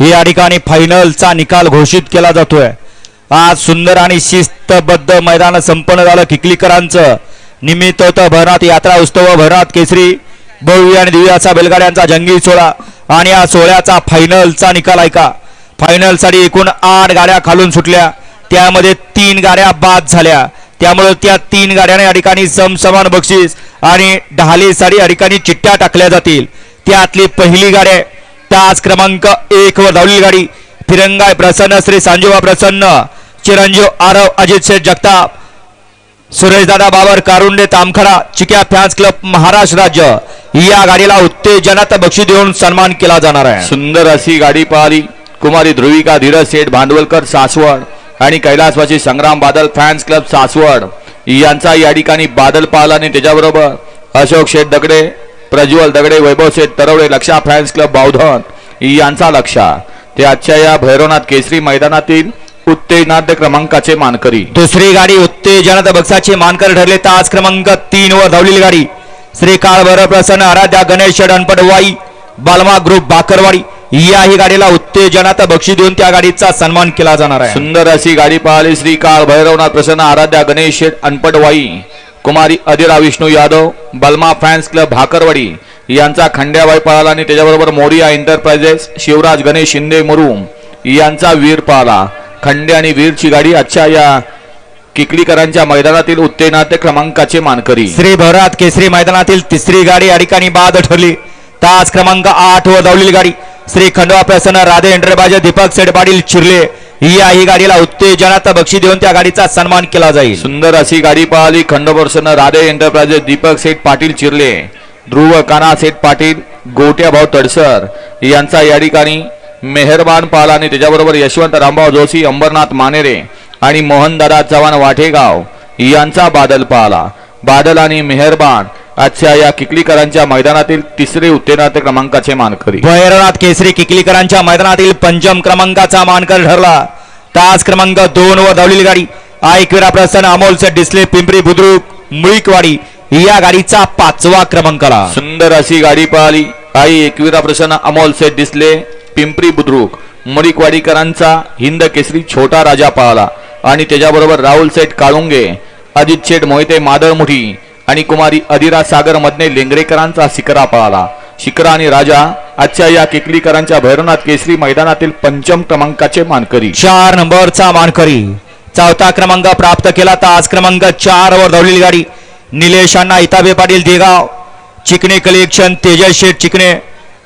या ठिकाणी फायनलचा निकाल घोषित केला जातोय. आज सुंदर आणि शिस्तबद्ध मैदान संपन्न झालं किकलीकरांचं. निमित्त होतं यात्रा उत्सव भरनाथ केसरी भव्य आणि दिव्याचा बेलगाड्यांचा जंगी सोहळा. आणि या सोहळ्याचा फायनलचा निकाल ऐका फायनलसाठी एकूण आठ गाड्या खालून सुटल्या. त्यामध्ये तीन गाड्या बाद झाल्या. त्यामुळे त्या तीन गाड्यांना या ठिकाणी समसमान बक्षीस आणि ढालीसाठी या ठिकाणी चिठ्ठ्या टाकल्या जातील. त्यातली पहिली गाडी तास क्रमांक एक वर धावलेली गाडी. फिरंगाय प्रसन्न श्री सांजोबा प्रसन्न चिरंजीव आरव अजित शेठ जगताप सुरेशदादा बाबर कारुंडे तामखडा चिक्या फॅन्स क्लब महाराष्ट्र राज्य. या गाडीला उत्तेजनात बक्षीस देऊन सन्मान केला जाणार आहे. सुंदर अशी गाडी पाहिली. कुमारी ध्रुविका धीरज शेठ भांडवलकर सासवड आणि कैलासवासी संग्राम बादल फॅन्स क्लब सासवड. यांचा या ठिकाणी बादल पाहिला आणि त्याच्याबरोबर अशोक शेठ दगडे प्रज्वल दगडे वैभव शेठ तरवडे लक्षा फॅन्स क्लब बावधन. यांचा लक्षा ते आजच्या या भैरवनाथ केसरी मैदानातील उत्तेजनाद्य क्रमांकाचे मानकरी. दुसरी गाडी उत्तेजनात बक्षाचे मानकर ठरले. तास क्रमांक तीन वर धावलेली गाडी. श्री काळभैरव प्रसन्न आराध्या गणेश अनपटवाई बालमा ग्रुप बाकरवाडी. याही गाडीला उत्तेजनात बक्षीस देऊन त्या गाडीचा सन्मान केला जाणार आहे. सुंदर अशी गाडी पाहिली श्री काळ भैरवनाथ प्रसन्न आराध्या गणेश शेठ अनपटवाई कुमारी अधिरा विष्णू यादव बलमा फॅन्स क्लब भाकरवाडी यांचा खंड्याबाई पळाला आणि त्याच्याबरोबर मोरिया एंटरप्राइजेस शिवराज गणेश शिंदे मुरुम यांचा वीर पळाला खंडे आणि वीरची गाडी आजच्या या किकलीकरांच्या मैदानातील उत्तेजनाते क्रमांकाचे मानकरी. श्री भरात केसरी मैदानातील तिसरी गाडी या ठिकाणी बाद ठरली. तास क्रमांक आठ व धावलेली गाडी. श्री खंडवा प्रसन्न राधे एंटरप्राइज दीपक सेठ पाटील चिरले या ही गाडीला उत्तेजनात बक्षीस देऊन त्या गाडीचा सन्मान केला जाईल. सुंदर अशी गाडी पळाली खंडोबर्सन राधे एंटरप्राइजे दीपक सेठ पाटील चिरले. ध्रुव काना सेठ पाटील गोट्या भाऊ तडसर यांचा या ठिकाणी मेहरबान पाला आणि त्याच्याबरोबर यशवंत रामभाऊ जोशी अंबरनाथ मानेरे आणि मोहनदादा चव्हाण वाठेगाव यांचा बादल पाला बादल आणि मेहरबान आजच्या या किकलीकरांच्या मैदानातील तिसरे उत्तेजनात क्रमांकाचे मानकरी. भैरवनाथ केसरी किकलीकरांच्या मैदानातील पंचम क्रमांकाचा मानकर ठरला. तास क्रमांक दोन वर धावलेली गाडी. ऐकविरा प्रसन्न अमोलचे डिस्ले पिंपरी बुद्रुक मुळीकवाडी या गाडीचा पाचवा क्रमांकाला. सुंदर अशी गाडी पळाली आई एकविरा प्रसन्न अमोल सेठ दिसले पिंपरी बुद्रुक मुळीकवाडीकरांचा हिंद केसरी छोटा राजा पळाला आणि त्याच्याबरोबर राहुल सेठ काळुंगे अजित शेठ मोहिते मादळमुठी आणि कुमारी अधिरा सागर मधने लेंगरेकरांचा शिकरा पळाला. शिकरा आणि राजा आजच्या या किकलीकरांच्या भैरवनाथ केसरी मैदानातील पंचम क्रमांकाचे मानकरी. चार नंबरचा मानकरी. चौथा क्रमांक प्राप्त केला तास क्रमांक चार वर धावलेली गाडी. निलेश अण्णा इताबे पाटील देगाव. चिकणे कलेक्शन तेजस शेठ चिकणे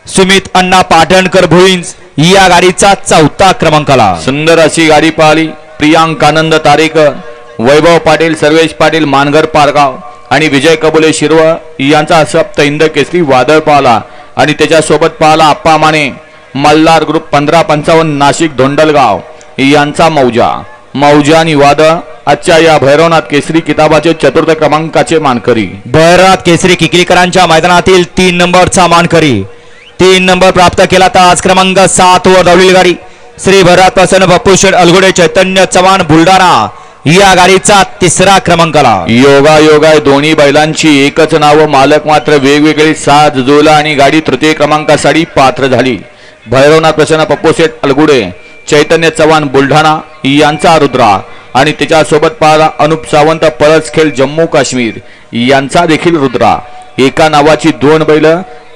सुमित अण्णा पाटणकर भुईंज या गाडीचा चौथा क्रमांकाला. सुंदर अशी गाडी पाहिली. प्रियांक आनंद तारेकर वैभव पाटील सर्वेश पाटील मानगर पारगाव. आणि विजय कबुले शिरवळ यांचा सप्त इंद केसरी वादळ पाहला. आणि त्याच्यासोबत पाहला आप्पा माने मल्हार ग्रुप पंधरा पंचावन्न नाशिक धोंडलगाव. यांचा मौजा. मौजा आणि वादळ आजच्या या भैरवनाथ केसरी किताबाचे चतुर्थ क्रमांकाचे मानकरी. भैरवनाथ केसरी किकलीकरांच्या मैदानातील तीन नंबरचा मानकरी. तीन नंबर प्राप्त केला तास क्रमांक सात वर धावलेली गाडी. श्री भरत प्रसन्न बापू अलगुडे चैतन्य चव्हाण बुलढाणा. या गाडीचा तिसरा क्रमांकाला योगा योगाय दोन्ही बैलांची एकच नाव मालक मात्र वेगवेगळी साथ जुळला आणि गाडी तृतीय क्रमांकासाठी पात्र झाली. भैरवनाथ प्रसन्न पप्पोसेठ अलगुडे चैतन्य चव्हाण बुलढाणा यांचा रुद्रा आणि त्याच्यासोबत पाहला अनुप सावंत पळसखेल जम्मू काश्मीर यांचा देखील रुद्रा. एका नावाची दोन बैल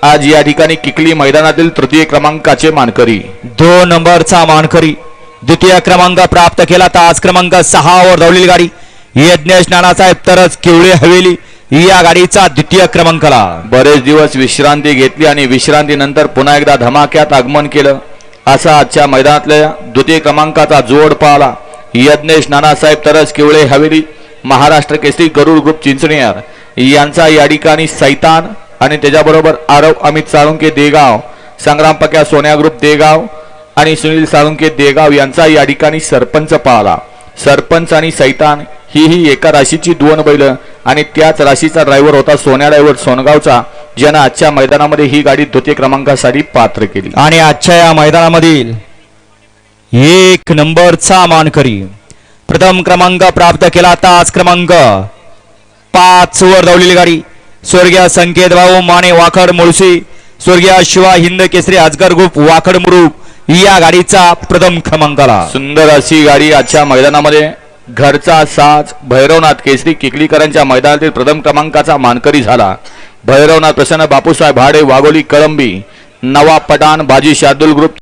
आज या ठिकाणी किकली मैदानातील तृतीय क्रमांकाचे मानकरी. दोन नंबरचा मानकरी. द्वितीय क्रमांक प्राप्त केला. तास क्रमांक सहावर धावलेली गाडी. यज्ञेश नानासाहेब तरच किवळे हवेली. या गाडीचा द्वितीय क्रमांकाला. बरेच दिवस विश्रांती घेतली आणि विश्रांतीनंतर पुन्हा एकदा धमाक्यात आगमन केलं. असा आजच्या मैदानातल्या द्वितीय क्रमांकाचा जोड पाहला. यज्ञेश नानासाहेब तरस किवळे हवेली. महाराष्ट्र केसरी गरुड ग्रुप चिंचणीयार यांचा या ठिकाणी सैतान आणि त्याच्याबरोबर आरव अमित साळुंके देगाव. संग्राम पक्या सोन्या ग्रुप देगाव. आणि सुनील साळुंके देगाव यांचा या ठिकाणी सरपंच पाळला सरपंच आणि सैतान ही ही एका राशीची दोन बैल आणि त्याच राशीचा ड्रायव्हर होता सोन्या ड्रायव्हर सोनगावचा ज्यानं आजच्या मैदानामध्ये ही गाडी द्वितीय क्रमांकासाठी पात्र केली. आणि आजच्या या मैदानामधील एक नंबरचा मानकरी प्रथम क्रमांक प्राप्त केला. तास क्रमांक पाच वर धावलेली गाडी. स्वर्गीय संकेत भाऊ माने वाखड मुळशी स्वर्गीय शिवा हिंद केसरी अजगर गुप वाखड मुरुप या गाडीचा प्रथम क्रमांकाला सुंदर अशी गाडी आजच्या मैदानामध्ये घरचा साज भैरवनाथ केसरी किकलीकरांच्या मैदानातील प्रथम क्रमांकाचा मानकरी झाला. भैरवनाथ प्रसन्न बापूसाहेब भाडे वाघोली कळंबी नवा पठाण बाजी शार्दुल ग्रुप